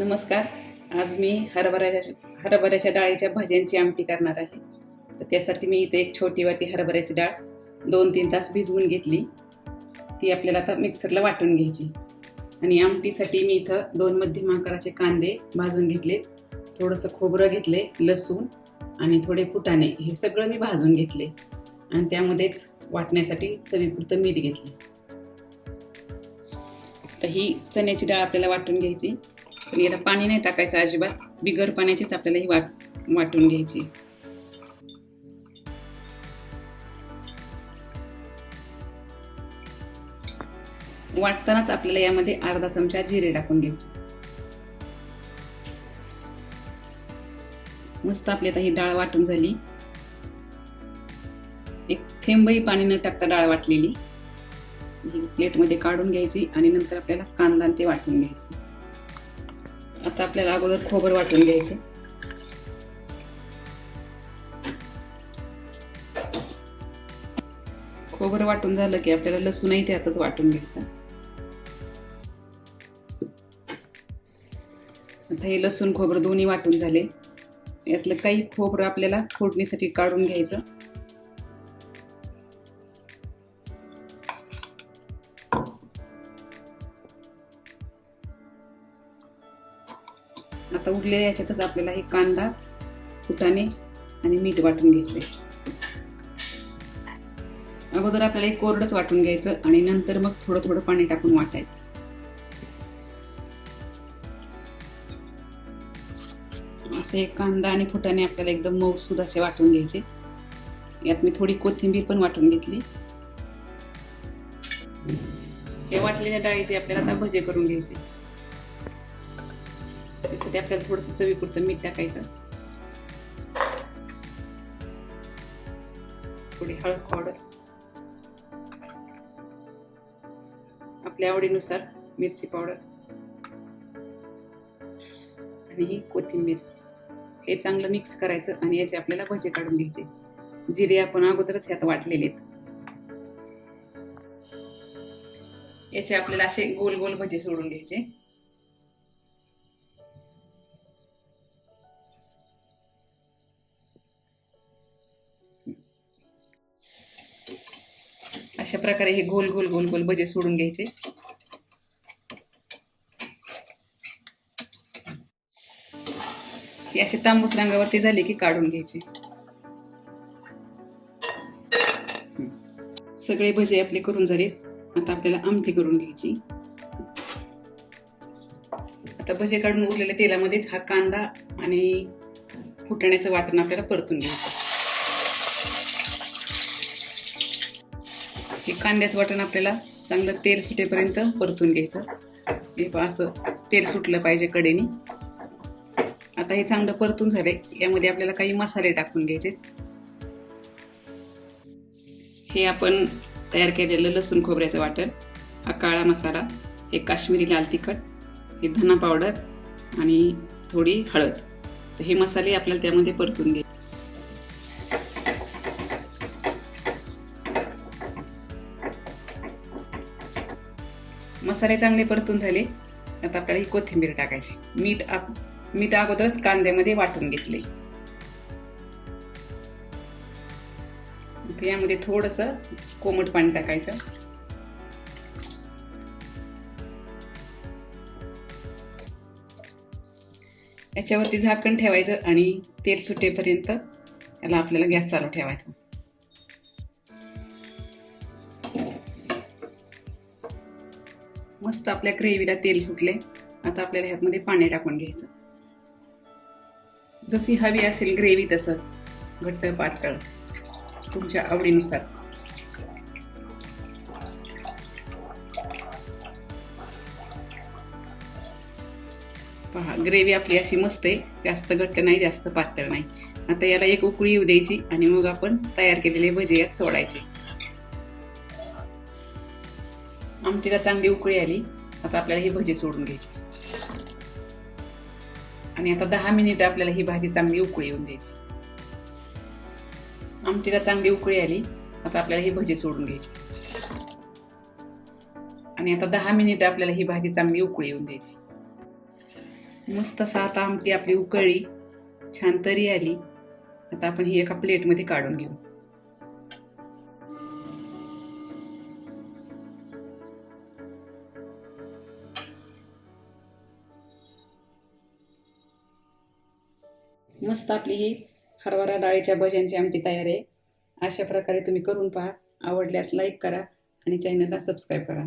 नमस्कार. आज मी हरभऱ्याच्या हरभऱ्याच्या डाळीच्या भाज्यांची आमटी करणार आहे. तर त्यासाठी मी इथे एक छोटी वाटी हरभऱ्याची डाळ दोन तीन तास भिजवून घेतली. ती आपल्याला आता मिक्सरला वाटून घ्यायची. आणि आमटीसाठी मी इथं दोन मध्यम आकाराचे कांदे भाजून घेतले. थोडंसं खोबरं घेतले लसूण आणि थोडे फुटाणे. हे सगळं मी भाजून घेतले. आणि त्यामध्येच वाटण्यासाठी चवीपुरतं मीठ घेतले. तर ही चण्याची डाळ आपल्याला वाटून घ्यायची. पण याला पाणी नाही टाकायचं अजिबात. बिगर पाण्याचीच आपल्याला ही वाट वाटून घ्यायची. वाटतानाच आपल्याला यामध्ये अर्धा चमचा जिरे टाकून घ्यायचे. मस्त आपली आता ही डाळ वाटून झाली. एक थेंबही पाणी न टाकता डाळ वाटलेली. ही प्लेटमध्ये काढून घ्यायची आणि नंतर आपल्याला कांदा ते वाटून घ्यायचं. आता आपल्याला अगोदर खोबर वाटून घ्यायचं. खोबर वाटून झालं की आपल्याला लसूणही त्यातच वाटून घ्यायचा. आता हे लसूण खोबरं दोन्ही वाटून झाले. यातलं काही खोबरं आपल्याला फोडणीसाठी काढून घ्यायचं. आता उरलेल्या याच्यातच आपल्याला हे कांदा फुटाणे आणि मीठ वाटून घ्यायचे अगोदर आपल्याला एक कोरडच वाटून घ्यायचं आणि नंतर मग थोडं थोडं पाणी टाकून वाटायचं. असे कांदा आणि फुटाणे आपल्याला एकदम मऊसूद असे वाटून घ्यायचे. यात मी थोडी कोथिंबीर पण वाटून घेतली. हे वाटलेल्या डाळीचे आपल्याला आता भजे करून घ्यायचे. त्यासाठी आपल्याला थोडंसं चवीपुरतं मीठ टाकायचं थोडी हळद पावडर आपल्या आवडीनुसार मिरची पावडर आणि ही कोथिंबीर हे चांगलं मिक्स करायचं आणि याचे आपल्याला भजे काढून घ्यायचे जिरे आपण अगोदरच ह्यात वाटलेले आहेत याचे आपल्याला असे गोल गोल भजे सोडून घ्यायचे अशा प्रकारे हे गोल गोल गोल गोल भजे सोडून घ्यायचे. हे असे तांबूस रंगावरती झाले की काढून घ्यायचे. सगळे भजे आपले करून झालेत. आता आपल्याला आमटी करून घ्यायची. आता भजे काढून उरलेल्या तेलामध्येच हा कांदा आणि फुटण्याचं वाटण आपल्याला परतून घ्यायचं. हे कांद्याचं वाटण आपल्याला चांगलं तेल सुटेपर्यंत परतून घ्यायचं. हे असं तेल सुटलं पाहिजे कडेनी. आता हे चांगलं परतून झाले यामध्ये आपल्याला काही मसाले टाकून घ्यायचे हे आपण तयार केलेलं लसूण खोबऱ्याचं वाटण हा काळा मसाला हे काश्मीरी लाल तिखट हे धना पावडर आणि थोडी हळद. तर हे मसाले आपल्याला त्यामध्ये परतून घ्यायचे. मसाले चांगले परतून झाले. आता आपल्याला ही कोथिंबीर टाकायची. मीठ आप मीठ अगोदरच कांद्यामध्ये वाटून घेतले. यामध्ये थोडस कोमट पाणी टाकायचं. याच्यावरती झाकण ठेवायचं आणि तेल सुटेपर्यंत याला आपल्याला गॅस चालू ठेवायचा. मस्त आपल्या ग्रेव्हीला तेल सुटले. आता आपल्याला ह्यातमध्ये पाणी टाकून घ्यायचं. जशी हवी असेल ग्रेव्ही तसं. घट्ट पातळ. तुमच्या आवडीनुसार. पहा ग्रेव्ही आपली अशी मस्त आहे. जास्त घट्ट नाही जास्त पातळ नाही. आता याला एक उकळी येऊ द्यायची आणि मग आपण तयार केलेले भजे यात सोडायचे. आमटीला चांगली उकळी आली. आता आपल्याला ही भजी सोडून घ्यायची. आणि आता दहा मिनिट आपल्याला ही भाजी चांगली उकळी येऊन द्यायची. आमटीला चांगली उकळी आली. आता आपल्याला ही भजी सोडून घ्यायची. आणि आता दहा मिनिट आपल्याला ही भाजी चांगली उकळी येऊन द्यायची. मस्त असा आता आमटी आपली उकळी छान तरी आली. आता आपण ही एका प्लेटमध्ये काढून घेऊ. मस्त आपली ही हरभरा डाळीच्या भज्यांची आमटी तयार आहे. अशा प्रकारे तुम्ही करून पहा. आवडल्यास लाईक करा आणि चॅनलला सबस्क्राईब करा.